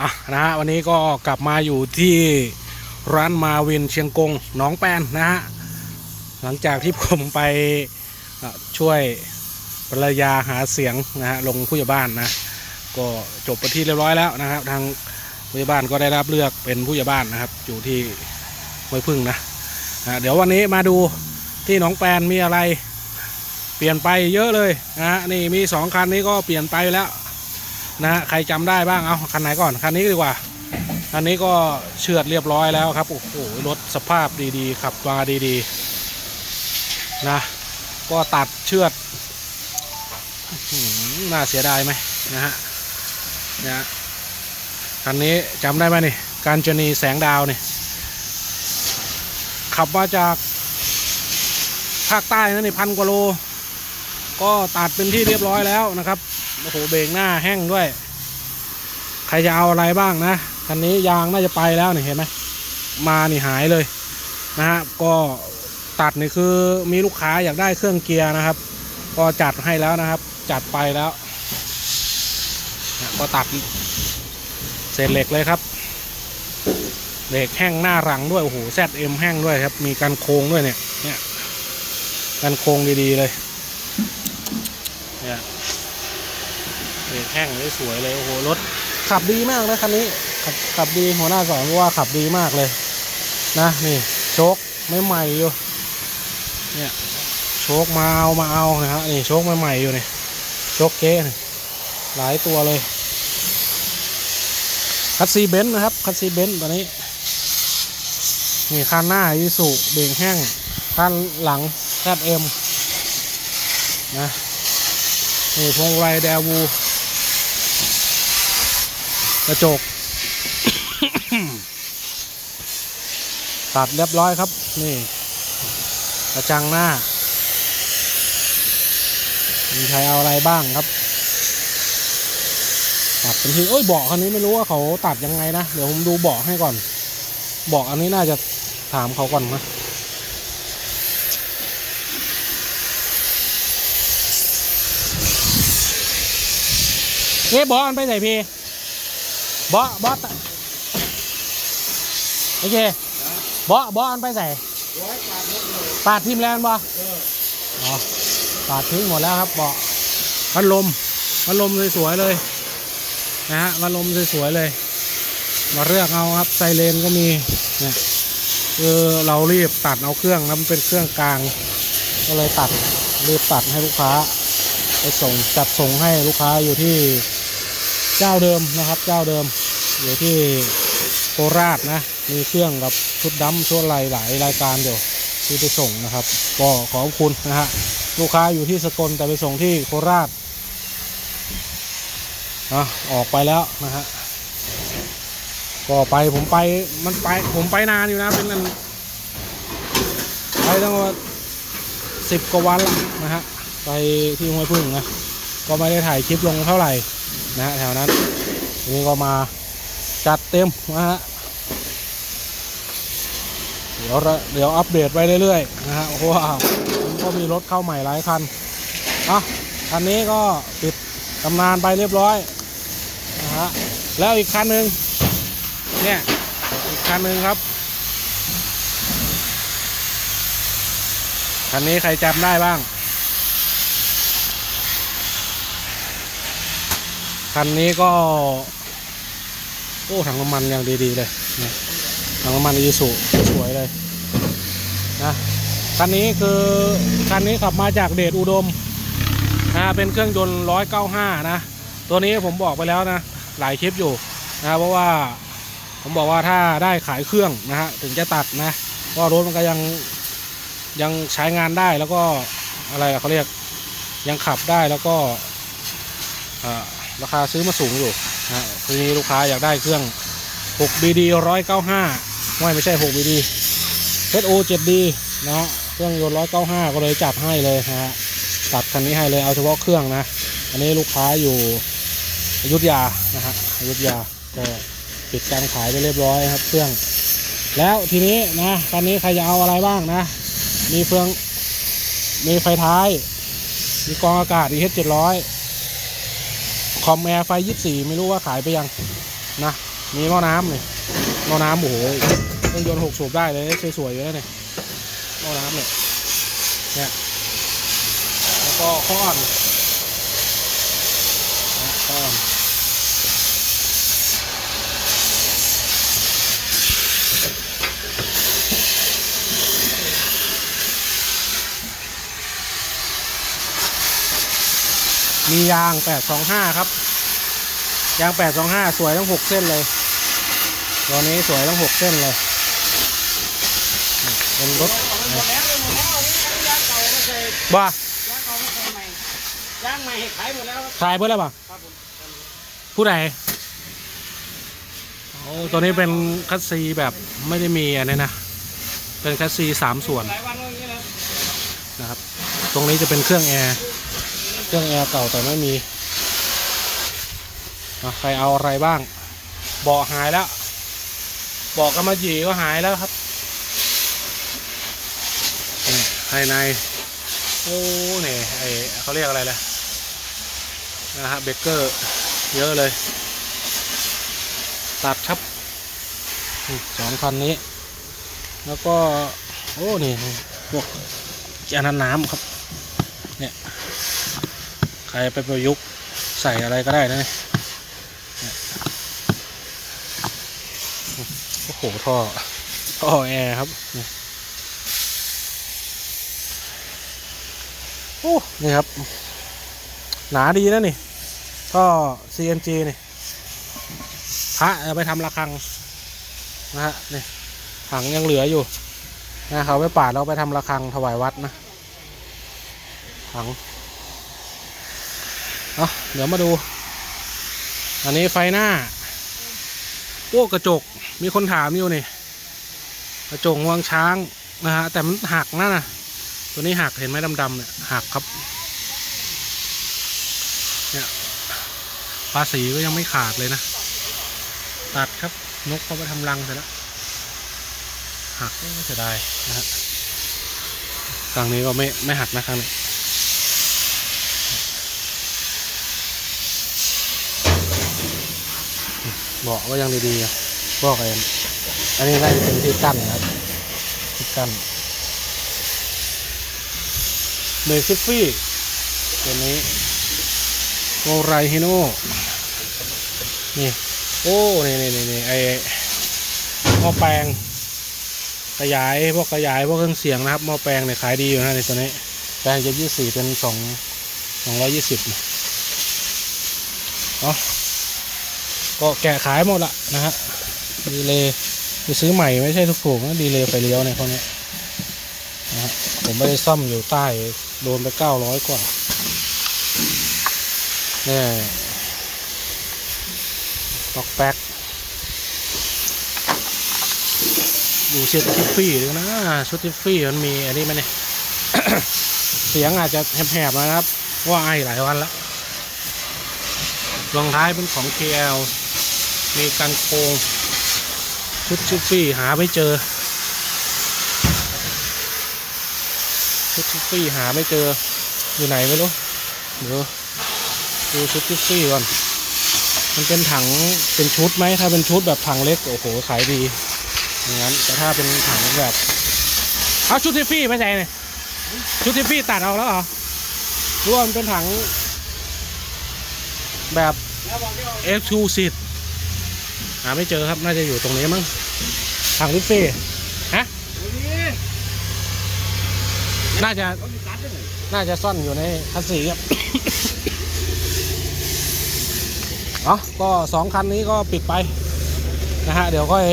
อะนะฮะวันนี้ก็กลับมาอยู่ที่ร้านมาวินเชียงกงหนองแปนนะฮะหลังจากที่ผมไปช่วยภรรยาหาเสียงนะฮะลงผู้ใหญ่บ้านนะก็จบไปที่เรียบร้อยแล้วนะครับ ทางผู้ใหญ่บ้านก็ได้รับเลือกเป็นผู้ใหญ่บ้านนะครับ อยู่ที่ห้วยพึ่งนะนะเดี๋ยววันนี้มาดูที่หนองแปนมีอะไร เปลี่ยนไปเยอะเลยนะฮะนี่มีสองคันนี้ก็เปลี่ยนไปแล้ว นะฮะใครจำได้บ้างเอาคันไหนก่อนคันนี้ดีกว่าคันนี้ก็เชือดเรียบร้อยแล้วครับโอ้โหรถสภาพดีๆขับมาดีๆนะก็ตัดเชือดอื้อหือน่าเสียดายไหมนะฮะเนี่ยคันนี้จำได้ไหมนี่การจนีแสงดาวนี่ขับมาจากภาคใต้นะนี่พันกว่าโล ก็ตัดเป็นที่เรียบร้อยแล้วนะครับโอ้โหเบรกหน้าแห้งด้วย ใครจะเอาอะไรบ้างนะคันนี้ยางน่าจะไปแล้วนี่เห็นไหมมานี่หายเลยนะฮะก็ตัดนี่คือมีลูกค้าอยากได้เครื่องเกียร์นะครับ ก็จัดให้แล้วนะครับ จัดไปแล้วนะก็ตัดเศษเหล็กเลยครับเหล็กแห้งหน้าหลังด้วยโอ้โหแซดเอ็มแห้งด้วยครับ มีกันโค้งด้วยเนี่ยเนี่ยกันโค้งดีๆเลย เนี่ยเบรกแห้งเลยสวยเลยโอ้โหรถขับดีมากนะคันนี้ขับขับดีหัวหน้าสอนก็ว่าขับดีมากเลย นะนี่โชคไม่ใหม่อยู่เนี่ยโชคมาเอามาเอานะฮะนี่โชคใหม่ๆอยู่นี่โชคเก๊หลายตัวเลยคัตซีเบนซ์นะครับคัตซีเบนซ์ตัวนี้นี่คันหน้ายูสุเบรกแห้งคันหลังแซดเอ็มนะ นี่พวงไรแดวู กระจก ตัดเรียบร้อยครับ นี่กระจังหน้า มีใครเอาอะไรบ้างครับ ตัดเป็นทีโอ้ยเบาะคันนี้ไม่รู้ว่าเขาตัดยังไงนะ เดี๋ยวผมดูเบาะให้ก่อน เบาะอันนี้น่าจะถามเขาก่อนนะ เอ๊ะบอสมันไปไหนพี่บอสบอสตโอเคบอสบอสมันไปไหนปาดทิมแล้วบออ๋อปาดทิ้งหมดแล้วครับเบาะพัดลมพัดลมสวยๆเลยนะฮะพัดลมสวยๆเลยมาเลือกเอาครับไซเรนก็มีเนี่ยคือเรารีบตัดเอาเครื่องแล้วมันเป็นเครื่องกลาง ก็เลยตัดรีบตัดให้ลูกค้า ไปส่งจัดส่งให้ลูกค้าอยู่ที่ เจ้าเดิมนะครับ เจ้าเดิม อยู่ที่โคราชนะ มีเครื่องกับชุดดำชุดอะไรหลายรายการเดี๋ยวที่ไปส่งนะครับ ก็ขอบคุณนะฮะลูกค้าอยู่ที่สกลแต่ไปส่งที่โคราชอะออกไปแล้วนะฮะก็ไปผมไปมันไปผมไปนานอยู่นะเป็นนันไปตั้งว่าสิบกว่าวันละนะฮะไปที่ห้วยพึ่งนะก็ไม่ได้ถ่ายคลิปลงเท่าไหร่ นะฮะแถวนั้นนี้ก็มาจัดเต็มนะฮะเดี๋ยวเดี๋ยวอัปเดตไปเรื่อยๆนะฮะเพราะว่าก็มีรถเข้าใหม่หลายคันอะคันนี้ก็ปิดตำนานไปเรียบร้อยนะฮะแล้วอีกคันหนึ่งเนี่ยอีกคันหนึ่งครับคันนี้ใครจำได้บ้าง คันนี้ก็ โอ้ถังน้ำมันอย่างดีๆเลยนะถังน้ำมันอีสุสวยเลยนะคันนี้คือคันนี้ขับมาจากเดชอุดมนะเป็นเครื่องยนต์ร้อยเก้าห้านะ ตัวนี้ผมบอกไปแล้วนะ หลายคลิปอยู่นะเพราะว่าผมบอกว่าถ้าได้ขายเครื่องนะฮะถึงจะตัดนะเพรารถมันก็ยังยังใช้งานได้แล้วก็อะไรเขาเรียกยังขับได้แล้วก็อ่อ ราคาซื้อมาสูงอยู่นะฮะทีนี้ลูกค้าอยากได้เครื่อง 6BD 195ไม่ไม่ใช่ 6BD ZO 7D นะเครื่องยนต์195 ก็เลยจัดให้เลยนะฮะตัดคันนี้ให้เลยเอาเฉพาะเครื่องนะ อันนี้ลูกค้าอยู่อยุธยานะฮะอยุธยาก็ปิดการขายไปเรียบร้อยครับ เครื่อง แล้วทีนี้นะคันนี้ใครจะเอาอะไรบ้างนะ มีเฟืองมีไฟท้าย มีกองอากาศ EH 700 คอมแอร์ไฟยี่สี่ไม่รู้ว่าขายไปยังนะ มีหม้อน้ำนี่หม้อน้ำโอ้โหเครื่องยนต์หกสูบได้เลยสวยๆอยู่แล้วเนี่ยหม้อน้ำเนี่ยเนี่ยแล้วก็ข้ออ่อนนะข้ออ่อน มียาง 825 ครับ ยาง 825 สวยทั้ง 6 เส้นเลย ตัวนี้สวยทั้ง 6 เส้นเลยนี่เป็นรถหมดแล้วเลยหมดแล้วอันนี้ยางเก่าไม่เคยบ้ายางเก่าไม่เคยใหม่ยางใหม่ขายหมดแล้วขายเพื่ออะไรบ้าครับผมผู้ใดโอ้ตัวนี้เป็นคัสซีแบบไม่ได้มีอันนี้นะ เป็นคัสซีสามส่วนหลายวันแล้วอย่างนี้แล้วนะครับ ตรงนี้จะเป็นเครื่องแอร์ เครื่องแอร์เก่าแต่ไม่มีอะใครเอาอะไรบ้าง เบาะหายแล้ว เบาะกำมะหยี่ก็หายแล้วครับนี่ภายในโอ้เนี่ยไอเขาเรียกอะไรล่ะนะฮะเบเกอร์เยอะเลย ตัดครับสองคันนี้ แล้วก็ โอ้ นี่พวกอันนั้นน้ำครับ เนี่ย รไปประยุกต์ใส่อะไรก็ได้นะนี่ยเนี่ยโอ้โหท่อท่อแอร์ครับโอ้นี่ครับ หนาดีนะนี่ท่อ CNG นี่พระเอาไปทำระฆังนะฮะนี่ถังยังเหลืออยู่นะเขาไปปาดเราไปทำระฆังถวายวัดนะถัง เอาเดี๋ยวมาดู อันนี้ไฟหน้าโอ้กระจกมีคนถามอยู่นี่ กระจกงวงช้างนะฮะแต่มันหักนะนะตัวนี้หักเห็นไหมดำๆเนี่ยหักครับเนี่ยภาษีก็ยังไม่ขาดเลยนะ ตัดครับนกเขาไปทำรังเสร็จแล้ว หักไม่เสียดายนะฮะครั้งนี้ก็ไม่ไม่หักนะครั้งนี้ เบาะก็ยังดีๆอะบอกเองอันนี้น่าจะเป็นที่กั้นนะครับที่กั้นเบรคิฟฟี่ตัวนี้โมไรฮิโน่นี่ โอ้นี่นี่นี่นี่ไอหม้อแปลงขยายพวกขยายพวกเครื่องเสียงนะครับหม้อแปลงเนี่ยขายดีอยู่นะในตัวนี้แปลงจะยี่สี่เป็นสองสองร้อยยี่สิบเนาะ ก็แกะขายหมดละนะฮะดีเลยไปซื้อใหม่ไม่ใช่ทุกถูกนะดีเลยไปเลี้ยวในพวกนี้นะฮะผมไม่ได้ซ่อมอยู่ใต้โดนไปเก้าร้อยกว่าเนี่ยตอกแป๊กอยู่ชุดทิฟฟี่หรือนะชุดทิฟฟี่มันมีอันนี้ไหมเนี่ยเสียงอาจจะแหบๆนะครับ ว่าไอหลายวันแล้วรองท้ายเป็นของ KL มีกันโคงชุดทิฟฟี่หาไม่เจอ ชุดทิฟฟี่หาไม่เจออยู่ไหนไม่รู้เดี๋ยวดูชุดทิฟฟี่ก่อน มันเป็นถังเป็นชุดไหมถ้าเป็นชุดแบบถังเล็กโอ้โหขายดีอย่างนั้นแต่ถ้าเป็นถังแบบเอาชุดทิฟฟี่ไม่ใช่เนี่ยชุดทิฟฟี่ตัดเอาแล้วเหรอรือว่ามันเป็นถังแบบแล้วบอกที่ว่าเอฟชูสิต หาไม่เจอครับ น่าจะอยู่ตรงนี้มั้งถังทิฟฟี่ฮะน่าจะน่าจะซ่อนอยู่ในคันสีครับเอ๋อก็สองคันนี้ก็ปิดไปนะฮะเดี๋ยวค่อย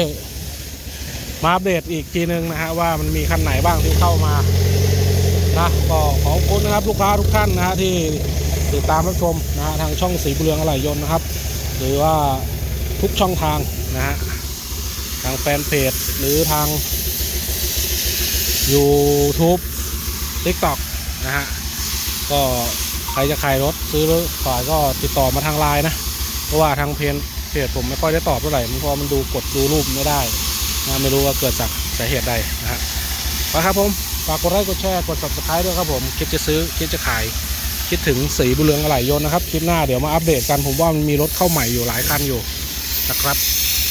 มาอัปเดตอีกทีนึงนะฮะว่ามันมีคันไหนบ้างที่เข้ามานะก็ขอบคุณนะครับลูกค้าทุกท่านนะฮะที่ติดตามรับชมนะฮะทางช่องสีบุเรืองอะไหล่ยนต์นะครับ หรือว่า ทุกช่องทางนะฮะทางแฟนเพจหรือทาง YouTube TikTok นะฮะก็ใครจะขายรถซื้อรถขายก็ติดต่อมาทางไลน์นะเพราะว่าทางเพจเพจผมไม่ค่อยได้ตอบเท่าไหร่เพราะมันดูกดดูรูปไม่ได้นะไม่รู้ว่าเกิดจากสาเหตุใดนะฮะไปครับผมฝากกดไลค์กดแชร์กด subscribe ด้วยครับผมคิดจะซื้อคิดจะขายคิดถึงสีบุเรืองอะไหล่ยนต์นะครับ คลิปหน้าเดี๋ยวมาอัปเดตกันผมว่ามันมีรถเข้าใหม่อยู่หลายคันอยู่ นะครับ